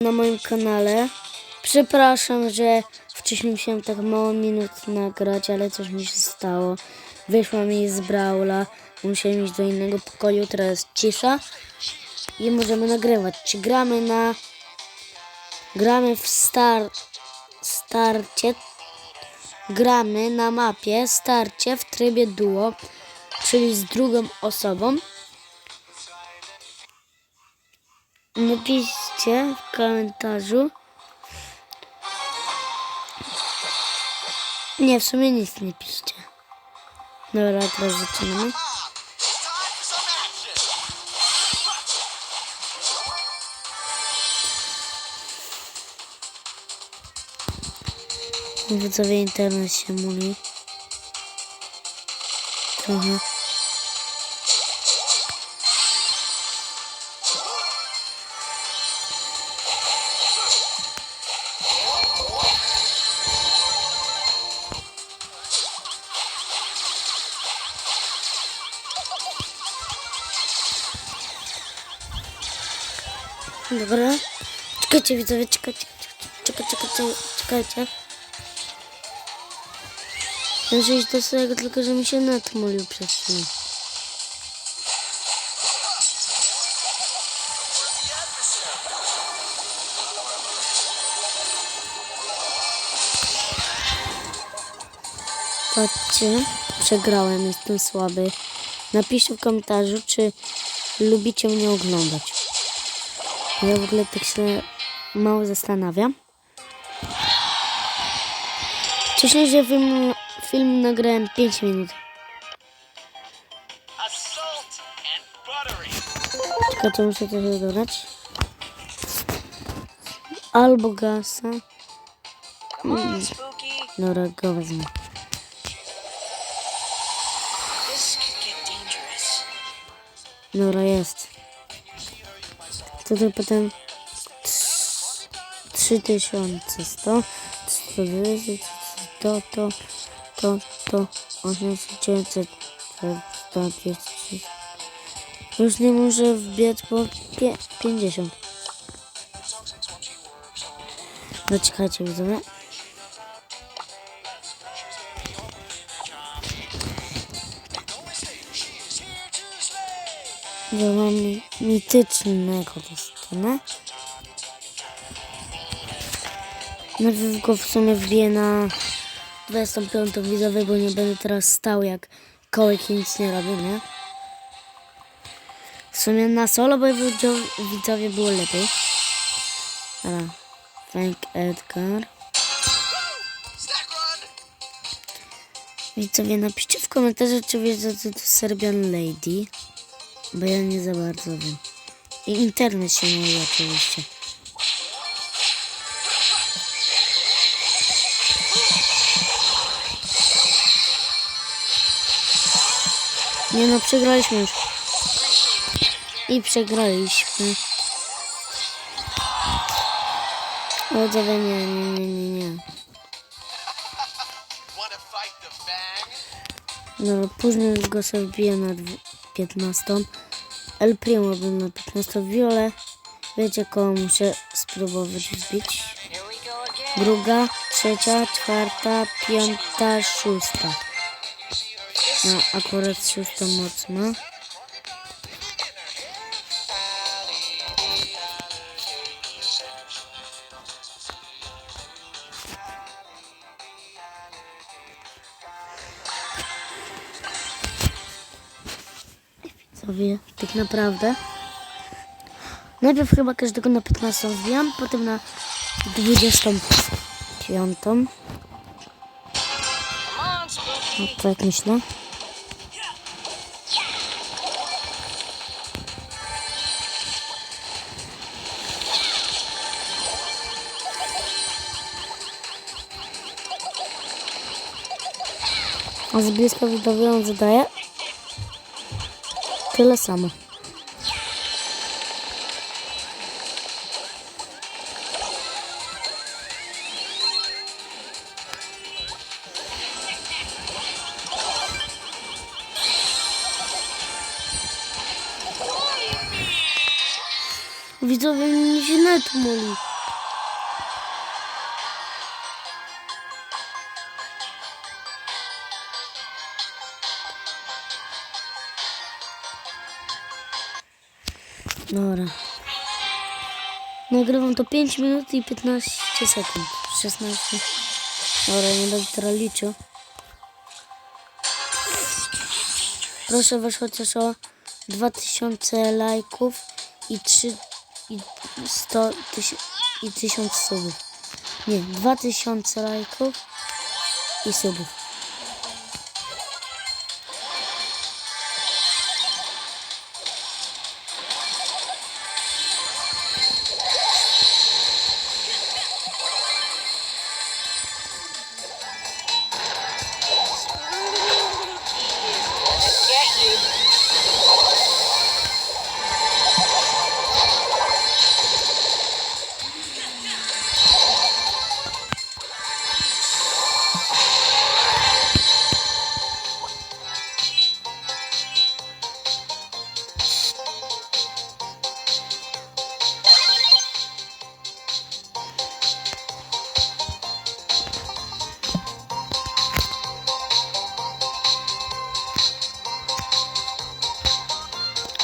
na moim kanale. Przepraszam, że wcześniej musiałem tak mało minut nagrać, ale coś mi się stało. Wyszła mi z Braula, musiałem iść do innego pokoju, teraz cisza i możemy nagrywać. Czy gramy na... Gramy w star... starcie. Gramy na mapie starcie w trybie duo, czyli z drugą osobą. Napiszcie w komentarzu. Nie, w sumie nic nie piszcie. Dobra, teraz zaczynamy. Widzowie internet się muli. Trochę. Dobra. Czekajcie widzowie, czekajcie, czekajcie, czekajcie, czekajcie. Muszę iść do swojego, tylko że mi się net przez chwilę. Patrzcie, przegrałem, jestem słaby. Napiszcie w komentarzu, czy lubicie mnie oglądać. Ja w ogóle tak się mało zastanawiam. Wcześniejszy film, film nagrałem 5 minut. Tylko to muszę trochę dodać. Albo gasa. Come on, Spooky. Dobra, go wezmę. Dobra, jest. Tutaj potem 3100, 120, to, to, to, to, 8900, 450. Już nie muszę wbiec po pie- 50. No czekajcie, widzowie. Ja mam mitycznego dostanę. Najpierw go w sumie wbiję na 25 widzowie, bo nie będę teraz stał jak kołek i nic nie robię, nie? W sumie na solo, bo widzo- widzowie było lepiej. Dobra. Frank Edgar. Widzowie, napiszcie w komentarzu, czy wiecie, co to Serbian Lady. Bo ja nie za bardzo wiem. I internet się mówi oczywiście. Nie no, przegraliśmy już. I przegraliśmy. O, widzowie, nie, nie, nie, nie, nie. No, później go sobie wbiję na dwu- 15. El Primo był na 15. Wiole. Wiecie, koło muszę spróbować wbić. Druga, trzecia, czwarta, piąta, szósta. No, akurat szósta mocno. Sobie tak naprawdę. Najpierw chyba każdego na 15 wbijam, potem na 25. Come on, Spooky. No, tak myślę. A z bliska widzowie on zadaje tyle samo. Widzowie mi się Dobra. Nagrywam to 5 minut i 15 sekund. 16. Dobra, nie będę teraz liczył. Proszę was chociaż o 2000 lajków i 3 i 100 tysięcy i 1000 subów. Nie, 2000 lajków i subów.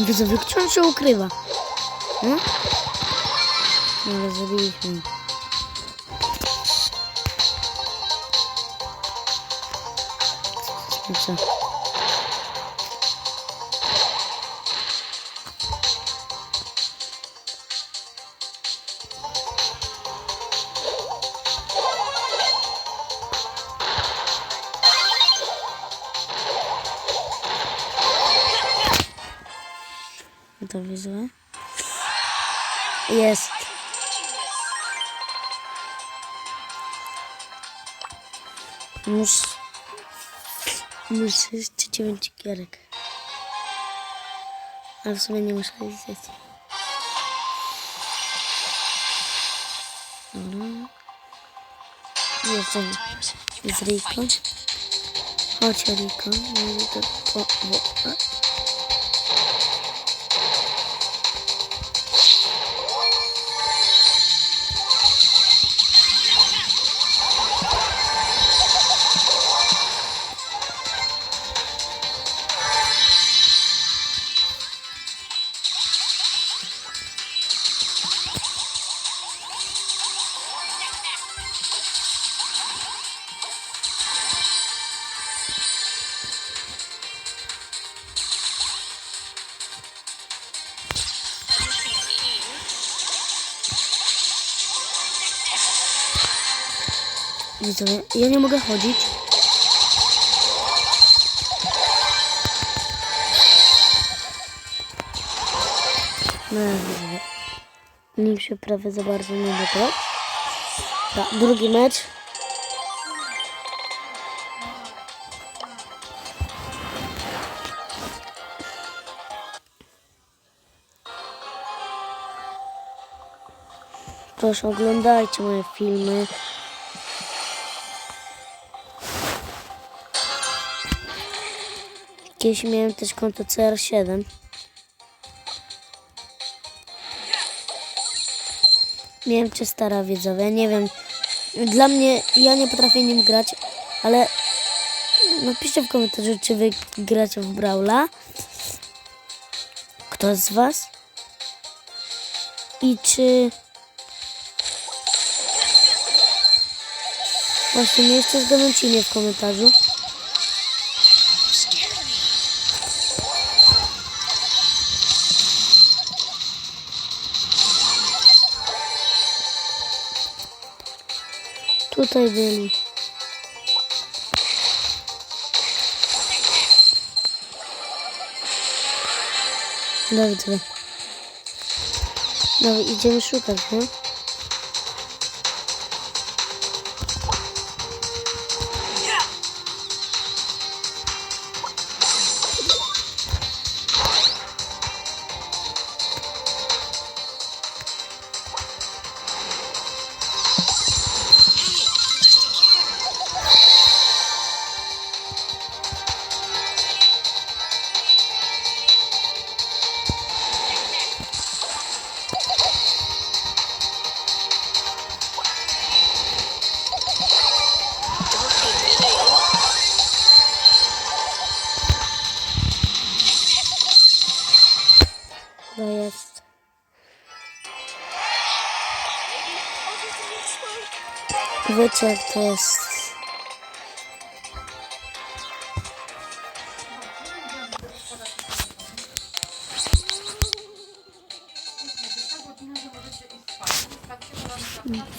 Widzowie, gdzie on się ukrywa? No? Ale zabiliśmy. No co? Widzę. Jest. Muszę... Muszę jeszcze 9 gierek. W sumie nie muszę lizać. Dobra. Jestem z fight. Chodź. Mówię to... O, o, o. Ja nie mogę chodzić. No, widzowie. Nim się prawie za bardzo nie wybrał. Tak, drugi mecz. Proszę oglądajcie moje filmy. Kiedyś miałem też konto CR7. Miałem cię stara widzowie, nie wiem. Dla mnie, ja nie potrafię nim grać, ale napiszcie w komentarzu, czy wy gracie w Brawla. Kto z was? I czy... Właśnie, jeszcze zgadnąć imię w komentarzu. Tutaj byli. Dobrze. No idziemy szukać, no? Wiecie jak to jest.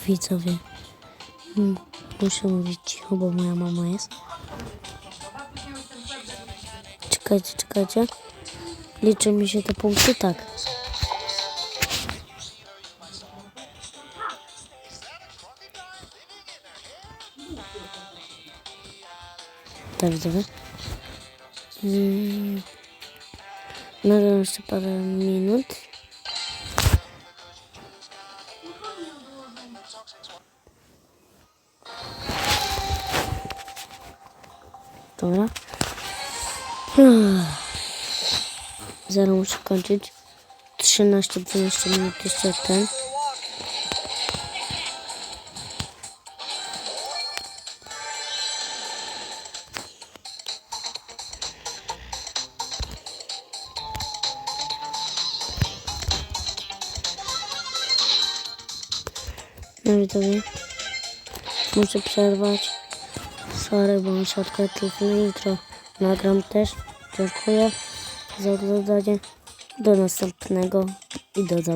Widzowie, muszę mówić cicho, bo moja mama jest. Czekajcie, czekajcie. Liczą mi się te punkty, tak. Tak, widzowie. Mm. Nagram jeszcze parę minut. Dobra. Zero muszę kończyć. 13-12 minut jeszcze ten. No widzowie. Muszę przerwać. Sorry, bo muszę odkryć telefon jutro. Nagram też. Dziękuję za oglądanie. Do następnego i do zobaczenia.